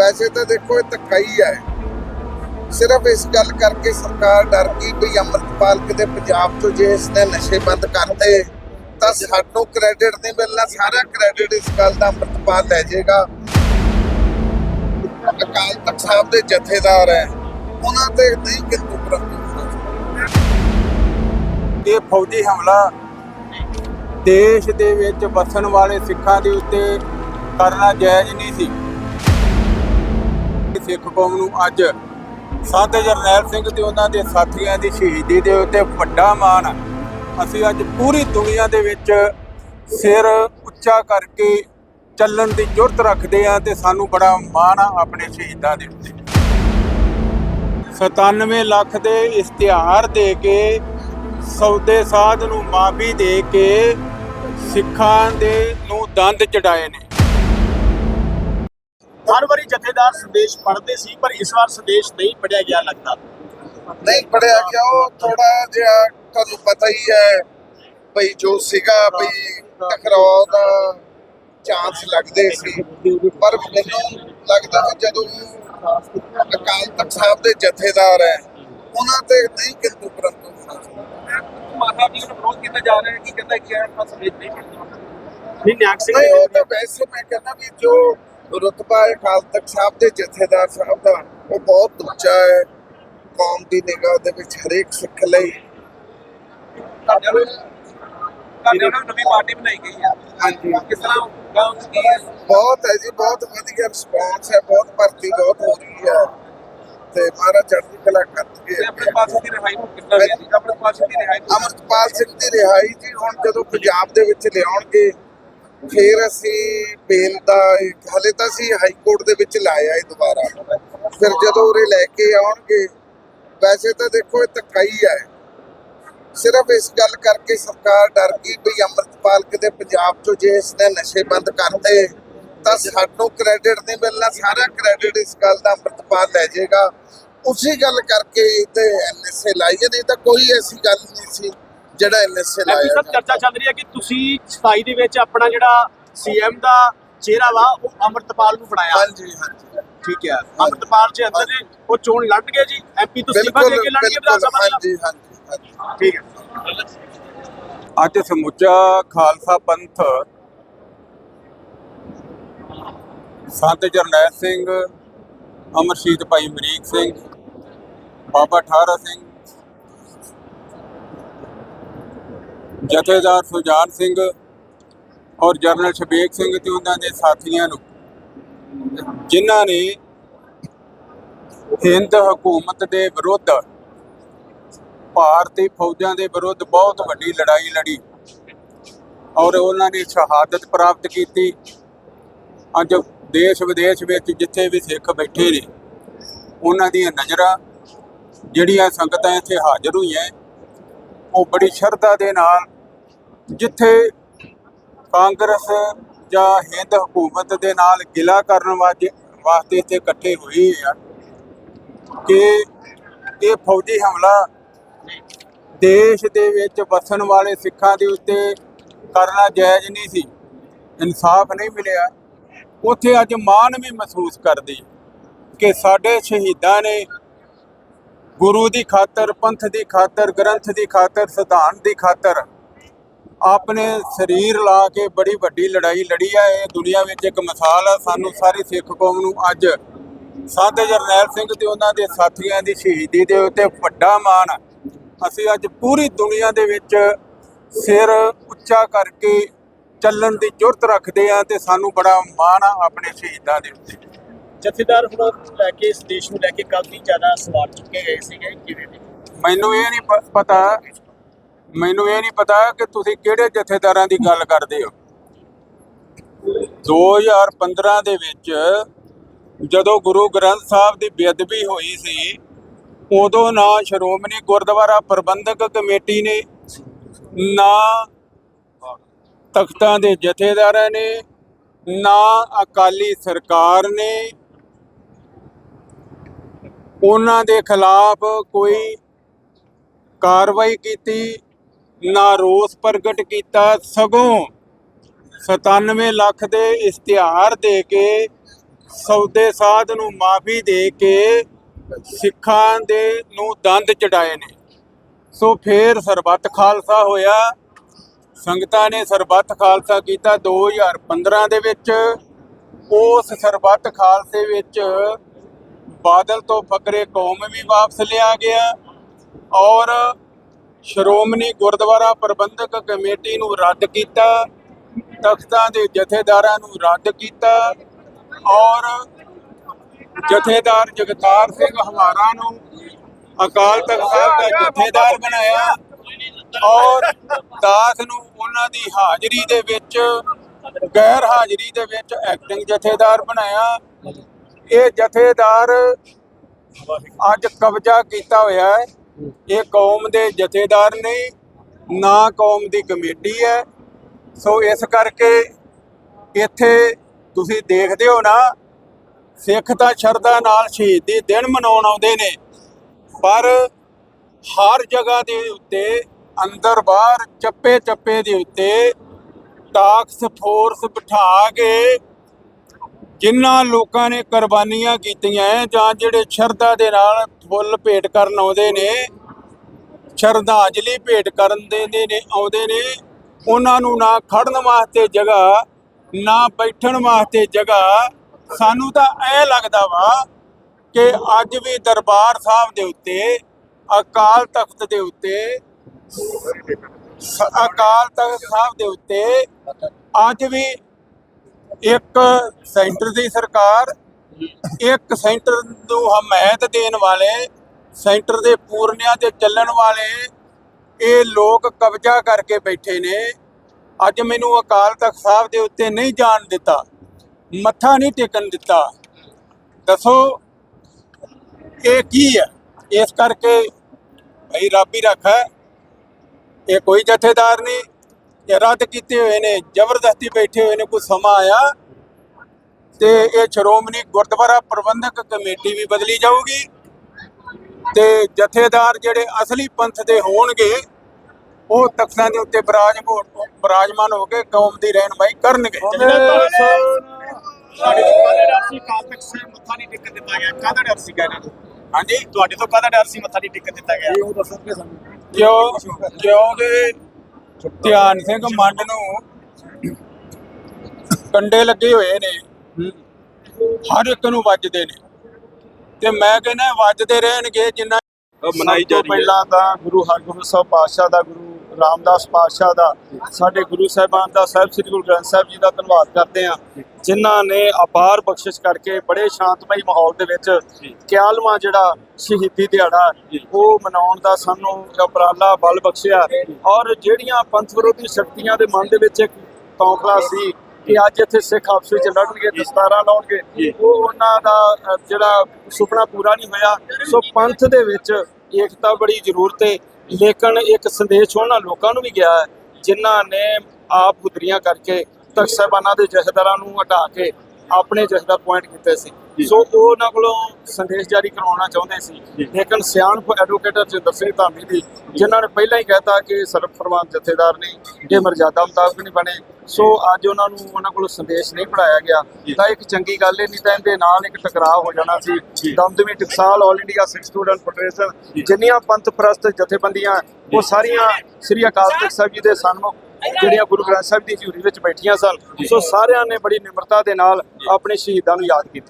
ਵੈਸੇ ਤਾਂ ਦੇਖੋ ਇਹ ਧੱਕਾ ਹੀ ਹੈ। ਸਿਰਫ ਇਸ ਗੱਲ ਕਰਕੇ ਸਰਕਾਰ ਡਰ ਗਈ ਵੀ ਅੰਮ੍ਰਿਤਪਾਲ ਕਿਤੇ ਪੰਜਾਬ ਤੋਂ ਜੇ ਇਸਨੇ ਨਸ਼ੇ ਬੰਦ ਕਰਤੇ, ਤਾਂ ਸਾਨੂੰ ਕ੍ਰੈਡਿਟ ਨਹੀਂ ਮਿਲਣਾ, ਸਾਰਾ ਕ੍ਰੈਡਿਟ ਇਸ ਗੱਲ ਦਾ ਅੰਮ੍ਰਿਤਪਾਲ ਲੈ ਜਾਏਗਾ। ਅਕਾਲ ਤਖਤ ਸਾਹਿਬ ਦੇ ਜਥੇਦਾਰ ਹੈ, ਉਹਨਾਂ ਤੇ ਨਹੀਂ ਕਿੰਤੂ ਪ੍ਰੰਤੂ ਇਹ ਫੌਜੀ ਹਮਲਾ ਦੇਸ਼ ਦੇ ਵਿੱਚ ਵਸਣ ਵਾਲੇ ਸਿੱਖਾਂ ਦੇ ਉੱਤੇ ਕਰਨਾ ਜਾਇਜ਼ ਨਹੀਂ ਸੀ। ਸਿੱਖ ਕੌਮ ਨੂੰ ਅੱਜ ਸੰਤ ਜਰਨੈਲ ਸਿੰਘ ਤੇ ਉਹਨਾਂ ਦੇ ਸਾਥੀਆਂ ਦੀ ਸ਼ਹੀਦੀ ਦੇ ਉੱਤੇ ਵੱਡਾ ਮਾਣ। ਅਸੀਂ ਅੱਜ ਪੂਰੀ ਦੁਨੀਆ ਦੇ ਵਿੱਚ ਸਿਰ ਉੱਚਾ ਕਰਕੇ ਚੱਲਣ ਦੀ ਜੁਰਤ ਰੱਖਦੇ ਆ ਤੇ ਸਾਨੂੰ ਬੜਾ ਮਾਣ ਆ ਆਪਣੇ ਸ਼ਹੀਦਾਂ ਦੇ ਉੱਤੇ। 97 ਲੱਖ ਦੇ ਇਸ਼ਤਿਹਾਰ ਦੇ ਕੇ ਸੌਦੇ ਸਾਧ ਨੂੰ ਮਾਫੀ ਦੇ ਕੇ ਸਿੱਖਾਂ ਦੇ ਨੂੰ ਦੰਦ ਚੜਾਏ ਨੇ। ਹਰ ਵਾਰੀ ਜਥੇਦਾਰ ਸੰਦੇਸ਼ ਪੜ੍ਹਦੇ ਸੀ ਪਰ ਇਸ ਵਾਰ ਸੰਦੇਸ਼ ਨਹੀਂ ਪੜਿਆ ਗਿਆ ਲੱਗਦਾ। ਨਹੀਂ ਪੜਿਆ ਗਿਆ ਉਹ ਥੋੜਾ ਜਿਹਾ ਤੁਹਾਨੂੰ ਪਤਾ ਹੀ ਹੈ ਭਈ ਜੋ ਸੀਗਾ ਭਈ ਟਕਰਾਅ ਦਾ ਚਾਂਸ ਲੱਗਦੇ ਸੀ। ਪਰ ਮੈਨੂੰ ਲੱਗਦਾ ਜਦੋਂ ਅਕਾਲ ਤਖਤ ਸਾਹਿਬ ਦੇ ਜਥੇਦਾਰ ਹੈ ਉਹਨਾਂ ਤੇ ਨਹੀਂ ਕਿੰਤੂ ਪ੍ਰੰਤੂ। ਮਾਤਾ ਜੀ ਨੂੰ ਵਿਰੋਧ ਕੀਤਾ ਜਾ ਰਿਹਾ ਹੈ ਕਿ ਕਹਿੰਦਾ ਕਿ ਇਹ ਸੰਦੇਸ਼ ਨਹੀਂ ਪੜ੍ਹਦਾ? ਨਹੀਂ ਨਿਆਕ ਸਿੰਘ ਉਹ ਤਾਂ ਵੈਸੇ ਮੈਂ ਕਹਿੰਦਾ ਵੀ ਜੋ ਰੁਤਬਾ ਅਕਾਲ ਤਖਤ ਸਾਹਿਬ ਦੇ ਜਥੇਦਾਰ ਸਾਹਿਬ ਦਾ। ਉਹ ਬਹੁਤ ਉੱਚਾ ਹੈ। ਕੌਮ ਦੀ ਨਿਗਾਹ ਦੇ ਵਿੱਚ ਹਰੇਕ ਸਿੱਖ ਲਈ। ਤੁਹਾਡੇ ਨਾਲ ਨਵੀਂ ਪਾਰਟੀ ਬਣਾਈ ਗਈ ਹੈ। ਹਾਂਜੀ। ਕਿਸ ਤਰ੍ਹਾਂ ਗਾਉਂ ਕੀ ਹੈ? ਬਹੁਤ ਹੈ ਜੀ ਬਹੁਤ ਵਧੀਆ ਰਿਸਪੌਂਸ ਹੈ ਬਹੁਤ ਭਰਤੀ ਬਹੁਤ ਹੋ ਰਹੀ ਹੈ। ਤੇ ਮਹਾਰਾਜ ਚੜ੍ਹਦੀ ਕਲਾ ਤੇ ਆਪਣੇ ਪਾਸੇ ਦੀ ਰਿਹਾਈ ਕਿੰਨਾ ਹੈ? ਆਪਣੇ ਪਾਸੇ ਦੀ ਰਿਹਾਈ ਨੂੰ ਅਮਰਤਪਾਲ ਸਿੰਘ ਦੀ ਰਿਹਾਈ ਜੀ ਹੁਣ ਜਦੋਂ ਪੰਜਾਬ ਦੇ ਵਿੱਚ ਲਿਆਉਣਗੇ ਫਿਰ ਅਸੀਂ ਬੇਲ ਦਾ ਹਲੇ ਤਾਂ ਅਸੀਂ ਹਾਈ ਕੋਰਟ ਦੇ ਵਿੱਚ ਲਾਇਆ ਇਹ ਦੁਬਾਰਾ। ਫਿਰ ਜਦੋਂ ਉਰੇ ਲੈ ਕੇ ਆਉਣਗੇ ਵੈਸੇ ਤਾਂ ਦੇਖੋ ਇਹ ਧੱਕਾ ਹੀ ਹੈ। ਸਿਰਫ ਇਸ ਗੱਲ ਕਰਕੇ ਸਰਕਾਰ ਡਰ ਗਈ ਵੀ ਅੰਮ੍ਰਿਤਪਾਲ ਕਿਤੇ ਪੰਜਾਬ ਤੋਂ ਜੇ ਇਸਨੇ ਨਸ਼ੇ ਬੰਦ ਕਰਤੇ ਤਾਂ ਸਾਨੂੰ ਕ੍ਰੈਡਿਟ ਨਹੀਂ ਮਿਲਣਾ ਸਾਰਾ ਕ੍ਰੈਡਿਟ ਇਸ ਗੱਲ ਦਾ ਅੰਮ੍ਰਿਤਪਾਲ ਲੈ ਜਾਏਗਾ। ਉਸੇ ਗੱਲ ਕਰਕੇ ਤੇ ਐਨਐਸਏ ਲਾਈ ਹੈ, ਨਹੀਂ ਤਾਂ ਕੋਈ ਐਸੀ ਗੱਲ ਨਹੀਂ ਸੀ। ਜਿਹੜਾ ਐਨਐਸਏ ਐਪੀ ਲਾਇਆ ਸਭ ਚਰਚਾ ਚੱਲ ਰਹੀ ਹੈ ਕਿ ਤੁਸੀਂ 27 ਦੇ ਵਿੱਚ ਆਪਣਾ ਜਿਹੜਾ ਸੀਐਮ ਦਾ ਚਿਹਰਾ ਵਾ ਉਹ ਅਮਰਤਪਾਲ ਨੂੰ ਬਣਾਇਆ ਹਾਂਜੀ ਹਾਂਜੀ। ਠੀਕ ਹੈ। ਅਮਰਤਪਾਲ ਜੀ ਅੰਦਰ ਨੇ ਉਹ ਚੋਣ ਲੜ ਗਏ ਜੀ। ਐਮਪੀ ਤੋਂ ਸਿਫਾ ਦੇ ਕੇ ਲੜ ਕੇ ਵਿਧਾਨ ਬਿਲਕੁਲ ਸਭਾ। ਹਾਂਜੀ ਹਾਂਜੀ ਹਾਂਜੀ। ਠੀਕ ਹੈ। ਅੱਜ ਸਮੁੱਚਾ ਖਾਲਸਾ ਪੰਥ ਸੰਤ ਜਰਨੈਲ ਸਿੰਘ ਅਮਰਸ਼ੀਤ ਭਾਈ ਮਰੀਕ ਸਿੰਘ ਬਾਬਾ ਠਾਰਾ ਸਿੰਘ ਜਥੇਦਾਰ ਸੁਜਾਨ ਸਿੰਘ ਔਰ ਜਰਨਲ ਸ਼ਬੇਕ ਸਿੰਘ ਤੇ ਉਹਨਾਂ ਦੇ ਸਾਥੀਆਂ ਨੂੰ, ਜਿਨ੍ਹਾਂ ਨੇ ਹਿੰਦ ਹਕੂਮਤ ਦੇ ਵਿਰੁੱਧ ਭਾਰਤੀ ਫੌਜਾਂ ਦੇ ਵਿਰੁੱਧ ਬਹੁਤ ਵੱਡੀ ਲੜਾਈ ਲੜੀ ਔਰ ਉਹਨਾਂ ਨੇ ਸ਼ਹਾਦਤ ਪ੍ਰਾਪਤ ਕੀਤੀ। ਅੱਜ ਦੇਸ਼ ਵਿਦੇਸ਼ ਵਿੱਚ ਜਿੱਥੇ ਵੀ ਸਿੱਖ ਬੈਠੇ ਨੇ, ਉਹਨਾਂ ਦੀਆਂ ਨਜ਼ਰਾਂ ਜਿਹੜੀਆਂ ਸੰਗਤਾਂ ਇੱਥੇ ਹਾਜ਼ਰ ਹੋਈਆਂ, ਉਹ ਬੜੀ ਸ਼ਰਧਾ ਦੇ ਨਾਲ ਜਿੱਥੇ ਕਾਂਗਰਸ ਜਾਂ ਹਿੰਦ ਹਕੂਮਤ ਦੇ ਨਾਲ ਗਿਲਾ ਕਰਨ ਵਾਜੇ- ਵਾਸਤੇ ਇੱਥੇ ਇਕੱਠੇ ਹੋਏ ਆ ਕਿ ਇਹ ਫੌਜੀ ਹਮਲਾ ਦੇਸ਼ ਦੇ ਵਿੱਚ ਵਸਣ ਵਾਲੇ ਸਿੱਖਾਂ ਦੇ ਉੱਤੇ ਕਰਨਾ ਜਾਇਜ਼ ਨਹੀਂ ਸੀ। ਇਨਸਾਫ ਨਹੀਂ ਮਿਲਿਆ। ਉੱਥੇ ਅੱਜ ਮਾਣ ਵੀ ਮਹਿਸੂਸ ਕਰਦੀ ਕਿ ਸਾਡੇ ਸ਼ਹੀਦਾਂ ਨੇ ਗੁਰੂ ਦੀ ਖਾਤਰ, ਪੰਥ ਦੀ ਖਾਤਰ, ਗ੍ਰੰਥ ਦੀ ਖਾਤਰ, ਸਿਧਾਂਤ ਦੀ ਖਾਤਰ ਆਪਣੇ ਸਰੀਰ ਲਾ ਕੇ ਬੜੀ ਵੱਡੀ ਲੜਾਈ ਲੜੀ ਆ ਇਹ ਦੁਨੀਆ ਵਿੱਚ ਇੱਕ ਮਿਸਾਲ ਆ ਸਾਨੂੰ ਸਾਰੀ ਸਿੱਖ ਕੌਮ ਨੂੰ ਅੱਜ ਸਾਧ ਜਰਨੈਲ ਸਿੰਘ ਤੇ ਉਹਨਾਂ ਦੇ ਸਾਥੀਆਂ ਦੀ ਸ਼ਹੀਦੀ ਦੇ ਉੱਤੇ ਵੱਡਾ ਮਾਣ। ਅਸੀਂ ਅੱਜ ਪੂਰੀ ਦੁਨੀਆ ਦੇ ਵਿੱਚ ਸਿਰ ਉੱਚਾ ਕਰਕੇ ਚੱਲਣ ਦੀ ਜੁਰਤ ਰੱਖਦੇ ਆ ਤੇ ਸਾਨੂੰ ਬੜਾ ਮਾਣ ਆ ਆਪਣੇ ਸ਼ਹੀਦਾਂ ਦੇ ਉੱਤੇ ਜਥੇਦਾਰ ਹੁਣ ਲੈ ਕੇ ਇਸ ਦੇਸ਼ ਨੂੰ ਲੈ ਕੇ ਕਾਫੀ ਜ਼ਿਆਦਾ ਸਵਾਲ ਚੁੱਕੇ ਗਏ ਸੀਗੇ ਕਿਵੇਂ ਮੈਨੂੰ ਇਹ ਨਹੀਂ ਪਤਾ ਮੈਨੂੰ ਇਹ ਨਹੀਂ ਪਤਾ ਕਿ ਤੁਸੀਂ ਕਿਹੜੇ ਜਥੇਦਾਰਾਂ ਦੀ ਗੱਲ ਕਰਦੇ ਹੋ। 2015 ਦੇ ਵਿੱਚ ਜਦੋਂ ਗੁਰੂ ਗ੍ਰੰਥ ਸਾਹਿਬ ਦੀ ਬੇਅਦਬੀ ਹੋਈ ਸੀ, ਉਦੋਂ ਨਾ ਸ਼੍ਰੋਮਣੀ ਗੁਰਦੁਆਰਾ ਪ੍ਰਬੰਧਕ ਕਮੇਟੀ ਨੇ, ਨਾ ਤਖਤਾਂ ਦੇ ਜਥੇਦਾਰਾਂ ਨੇ, ਨਾ ਅਕਾਲੀ ਸਰਕਾਰ ਨੇ, ਉਹਨਾਂ ਦੇ ਖਿਲਾਫ ਕੋਈ ਕਾਰਵਾਈ ਕੀਤੀ। ਨਾ ਰੋਸ ਪ੍ਰਗਟ ਕੀਤਾ ਸਗੋਂ 97 ਲੱਖ ਦੇ ਇਸ਼ਤਿਹਾਰ ਦੇ ਕੇ, ਸੌਦੇ ਸਾਧ ਨੂੰ ਮਾਫੀ ਦੇ ਕੇ ਸਿੱਖਾਂ ਦੇ ਨੂੰ ਦੰਦ ਚੜਾਏ ਨੇ। ਸੋ ਫੇਰ ਸਰਬੱਤ ਖਾਲਸਾ ਹੋਇਆ। ਸੰਗਤਾਂ ਨੇ ਸਰਬੱਤ ਖਾਲਸਾ ਕੀਤਾ 2015 ਦੇ ਵਿੱਚ। ਉਸ ਸਰਬੱਤ ਖਾਲਸੇ ਵਿੱਚ ਬਾਦਲ ਤੋਂ ਫਕਰੇ ਕੌਮ ਵੀ ਵਾਪਸ ਲਿਆ ਗਿਆ ਔਰ ਸ਼੍ਰੋਮਣੀ ਗੁਰਦੁਆਰਾ ਪ੍ਰਬੰਧਕ ਕਮੇਟੀ ਨੂੰ ਰੱਦ ਕੀਤਾ, ਤਖਤਾਂ ਦੇ ਜਥੇਦਾਰਾਂ ਨੂੰ ਰੱਦ ਕੀਤਾ ਔਰ ਜਥੇਦਾਰ ਜਗਤਾਰ ਸਿੰਘ ਹਮਾਰਾ ਨੂੰ ਅਕਾਲ ਤਖਤ ਸਾਹਿਬ ਦਾ ਜਥੇਦਾਰ ਬਣਾਇਆ ਔਰ ਦਾਸ ਨੂੰ ਉਹਨਾਂ ਦੀ ਹਾਜ਼ਰੀ ਦੇ ਵਿੱਚ, ਗੈਰ ਹਾਜ਼ਰੀ ਦੇ ਵਿੱਚ ਐਕਟਿੰਗ ਜਥੇਦਾਰ ਬਣਾਇਆ। ਇਹ ਜਥੇਦਾਰ ਅੱਜ ਕਬਜ਼ਾ ਕੀਤਾ ਹੋਇਆ ਹੈ। ਇਹ ਕੌਮ ਦੇ ਜਥੇਦਾਰ ਨਹੀਂ, ਨਾ ਕੌਮ ਦੀ ਕਮੇਟੀ ਹੈ। ਸੋ ਇਸ ਕਰਕੇ ਇੱਥੇ ਤੁਸੀਂ ਦੇਖਦੇ ਹੋ ਨਾ, ਸਿੱਖ ਤਾਂ ਸ਼ਰਧਾ ਨਾਲ ਸ਼ਹੀਦੀ ਦਿਨ ਮਨਾਉਣ ਆਉਂਦੇ ਨੇ, ਪਰ ਹਰ ਜਗ੍ਹਾ ਦੇ ਉੱਤੇ, ਅੰਦਰ ਬਾਹਰ ਚੱਪੇ ਚੱਪੇ ਦੇ ਉੱਤੇ, ਟਾਕਸ ਫੋਰਸ ਬਿਠਾ ਕੇ ਜਿਨ੍ਹਾਂ ਲੋਕਾਂ ਨੇ ਕੁਰਬਾਨੀਆਂ ਕੀਤੀਆਂ ਜਾਂ ਜਿਹੜੇ ਸ਼ਰਧਾ ਦੇ ਨਾਲ ਫੁੱਲ ਭੇਟ ਕਰਨ ਆਉਂਦੇ ਨੇ, ਸ਼ਰਧਾਂਜਲੀ ਭੇਟ ਕਰਨ ਦੇ ਨੇ, ਆਉਂਦੇ ਨੇ, ਉਹਨਾਂ ਨੂੰ ਨਾ ਖੜਨ ਵਾਸਤੇ ਜਗ੍ਹਾ, ਨਾ ਬੈਠਣ ਵਾਸਤੇ ਜਗ੍ਹਾ, ਸਾਨੂੰ ਤਾਂ ਐ ਲੱਗਦਾ ਵਾ ਕਿ ਅੱਜ ਵੀ ਦਰਬਾਰ ਸਾਹਿਬ ਦੇ ਉੱਤੇ, ਅਕਾਲ ਤਖਤ ਦੇ ਉੱਤੇ ਅਕਾਲ ਤਖਤ ਸਾਹਿਬ ਦੇ ਉੱਤੇ ਅੱਜ ਵੀ ਇੱਕ ਸੈਂਟਰ ਦੀ ਸਰਕਾਰ, ਇੱਕ ਸੈਂਟਰ ਨੂੰ ਹਮਾਇਤ ਦੇਣ ਵਾਲੇ, ਸੈਂਟਰ ਦੇ ਪੂਰਨਿਆਂ ਤੇ ਚੱਲਣ ਵਾਲੇ, ਇਹ ਲੋਕ ਕਬਜ਼ਾ ਕਰਕੇ ਬੈਠੇ ਨੇ। ਅੱਜ ਮੈਨੂੰ ਅਕਾਲ ਤਖਤ ਸਾਹਿਬ ਦੇ ਉੱਤੇ ਨਹੀਂ ਜਾਣ ਦਿੱਤਾ, ਮੱਥਾ ਨਹੀਂ ਟੇਕਣ ਦਿੱਤਾ। ਦੱਸੋ, ਇਹ ਕੀ ਹੈ? ਇਸ ਕਰਕੇ ਭਈ ਰੱਬ ਹੀ ਰੱਖਾ ਇਹ ਕੋਈ ਜਥੇਦਾਰ ਨਹੀਂ। ਰੱਦ ਕੀਤੇ ਹੋਏ ਨੇ ਜ਼ਬਰਦਸਤੀ ਬੈਠੇ ਹੋਏ ਨੇ ਕੋਈ ਸਮਾਂ ਆਇਆ? ਤੇ ਇਹ ਸ਼੍ਰੋਮਣੀ ਗੁਰਦੁਆਰਾ ਪ੍ਰਬੰਧਕ ਕਮੇਟੀ ਵੀ ਬਦਲੀ ਜਾਊਗੀ ਤੇ ਜਥੇਦਾਰ ਜਿਹੜੇ ਅਸਲੀ ਪੰਥ ਦੇ ਹੋਣਗੇ ਉਹ ਤਖਤਾਂ ਦੇ ਉੱਤੇ ਬਰਾਜ ਬਰਾਜਮਾਨ ਹੋ ਕੇ ਕੌਮ ਦੀ ਰਹਿਨਮਾਈ ਕਰਨਗੇ। ਸਾਡੇ ਤੋਂ ਕਾਹਦਾ ਡਰ ਸੀ ਕਾਲ ਤੱਕ ਸੇ ਮੱਥਾ ਨਹੀਂ ਟੇਕਣ ਦਿੱਤਾ ਗਿਆ। ਕਾਹਦਾ ਡਰ ਸੀ ਇਹਨਾਂ ਨੂੰ? ਹਾਂਜੀ? ਤੁਹਾਡੇ ਤੋਂ ਕਾਹਦਾ ਡਰ ਸੀ ਮੱਥਾ ਨਹੀਂ ਟੇਕਣ ਦਿੱਤਾ ਗਿਆ? ਉਹ ਦੱਸਣਗੇ ਸਾਨੂੰ। ਕਿਉਂ? ਕਿਉਂਕਿ ਧਿਆਨ ਸਿੰਘ ਮੰਡ ਨੂੰ ਕੰਡੇ ਲੱਗੇ ਹੋਏ ਨੇ। ਹਰ ਇੱਕ ਨੂੰ ਵੱਜਦੇ ਨੇ। ਤੇ ਮੈਂ ਕਹਿੰਦਾ ਵੱਜਦੇ ਰਹਿਣਗੇ ਜਿੰਨਾ ਮਨਾਈ ਜਾ ਪਹਿਲਾਂ ਤਾਂ ਗੁਰੂ ਹਰਗੋਬਿੰਦ ਸਾਹਿਬ ਪਾਤਸ਼ਾਹ ਦਾ ਗੁਰੂ ਰਾਮਦਾਸ ਪਾਤਸ਼ਾਹ ਦਾ ਸਾਡੇ ਗੁਰੂ ਸਾਹਿਬਾਨ ਦਾ ਸਾਹਿਬ ਸ੍ਰੀ ਗੁਰੂ ਗ੍ਰੰਥ ਸਾਹਿਬ ਜੀ ਦਾ ਧੰਨਵਾਦ ਕਰਦੇ ਹਾਂ ਜਿਨ੍ਹਾਂ ਨੇ ਅਪਾਰ ਬਖਸ਼ਿਸ਼ ਕਰਕੇ ਬੜੇ ਸ਼ਾਂਤਮਈ ਮਾਹੌਲ ਦੇ ਵਿੱਚ 91ਵਾਂ ਜਿਹੜਾ ਸ਼ਹੀਦੀ ਦਿਹਾੜਾ ਉਹ ਮਨਾਉਣ ਦਾ ਸਾਨੂੰ ਉਪਰਾਲਾ ਬਲ ਬਖਸ਼ਿਆ। ਔਰ ਜਿਹੜੀਆਂ ਪੰਥ ਵਿਰੋਧੀ ਸ਼ਕਤੀਆਂ ਦੇ ਮਨ ਦੇ ਵਿੱਚ ਇੱਕ ਤੌਖਲਾ ਸੀ ਕਿ ਅੱਜ ਇੱਥੇ ਸਿੱਖ ਆਪਸ ਵਿੱਚ ਲੜਨਗੇ ਦਸਤਾਰਾਂ ਲਾਉਣਗੇ ਉਹ ਉਹਨਾਂ ਦਾ ਜਿਹੜਾ ਸੁਪਨਾ ਪੂਰਾ ਨਹੀਂ ਹੋਇਆ। ਸੋ ਪੰਥ ਦੇ ਵਿੱਚ ਏਕਤਾ ਬੜੀ ਜ਼ਰੂਰਤ ਹੈ ਲੇਕਿਨ ਇੱਕ ਸੰਦੇਸ਼ ਉਹਨਾਂ ਲੋਕਾਂ ਨੂੰ ਵੀ ਗਿਆ ਹੈ, ਜਿਨ੍ਹਾਂ ਨੇ ਆਪ ਗੁਦਰੀਆਂ ਕਰਕੇ ਤਖਤ ਸਾਹਿਬਾਨਾਂ ਦੇ ਜਥੇਦਾਰਾਂ ਨੂੰ ਹਟਾ ਕੇ ਆਪਣੇ ਜਥੇਦਾਰ ਪੁਆਇੰਟ ਕੀਤੇ ਸੀ। ਸੋ ਉਹ ਉਹਨਾਂ ਕੋਲੋਂ ਸੰਦੇਸ਼ ਜਾਰੀ ਕਰਵਾਉਣਾ ਚਾਹੁੰਦੇ ਸੀ। ਲੇਕਿਨ ਸਿਆਣਪ ਐਡਵੋਕੇਟਰ ਜਿੰਦਰ ਸਿੰਘ ਧਾਮੀ ਦੀ ਜਿਨ੍ਹਾਂ ਨੇ ਪਹਿਲਾਂ ਹੀ ਕਹਿਤਾ ਕਿ ਸਰਬ ਫਰਮਾਨ ਜਥੇਦਾਰ ਨਹੀਂ ਇਹ ਮਰਜ਼ਾਦਾ ਮੁਤਾਬਕ ਨਹੀਂ ਬਣੇ। ਸੋ ਅੱਜ ਉਹਨਾਂ ਨੂੰ ਉਹਨਾਂ ਕੋਲੋਂ ਸੰਦੇਸ਼ ਨਹੀਂ ਪੜਾਇਆ ਗਿਆ। ਤਾਂ ਇੱਕ ਚੰਗੀ ਗੱਲ ਹੈ ਨਹੀਂ ਤਾਂ ਇਹਦੇ ਨਾਲ ਇੱਕ ਟਕਰਾਅ ਹੋ ਜਾਣਾ ਸੀ। Damdami Taksal All India Sikh Student Federation ਜਿੰਨੀਆਂ ਪੰਥ ਪ੍ਰਸਤ ਜਥੇਬੰਦੀਆਂ ਉਹ ਸਾਰੀਆਂ ਸ੍ਰੀ ਅਕਾਲ ਤਖਤ ਸਾਹਿਬ ਜੀ ਦੇ ਸਨਮੁਖ ਜਿਹੜੀਆਂ ਗੁਰੂ ਗ੍ਰੰਥ ਸਾਹਿਬ ਦੀ ਝੂਰੀ ਵਿੱਚ ਬੈਠੀਆਂ ਸਨ, ਸੋ ਸਾਰਿਆਂ ਨੇ ਬੜੀ ਨਿਮਰਤਾ ਦੇ ਨਾਲ ਆਪਣੇ ਸ਼ਹੀਦਾਂ ਨੂੰ ਯਾਦ ਕੀਤਾ।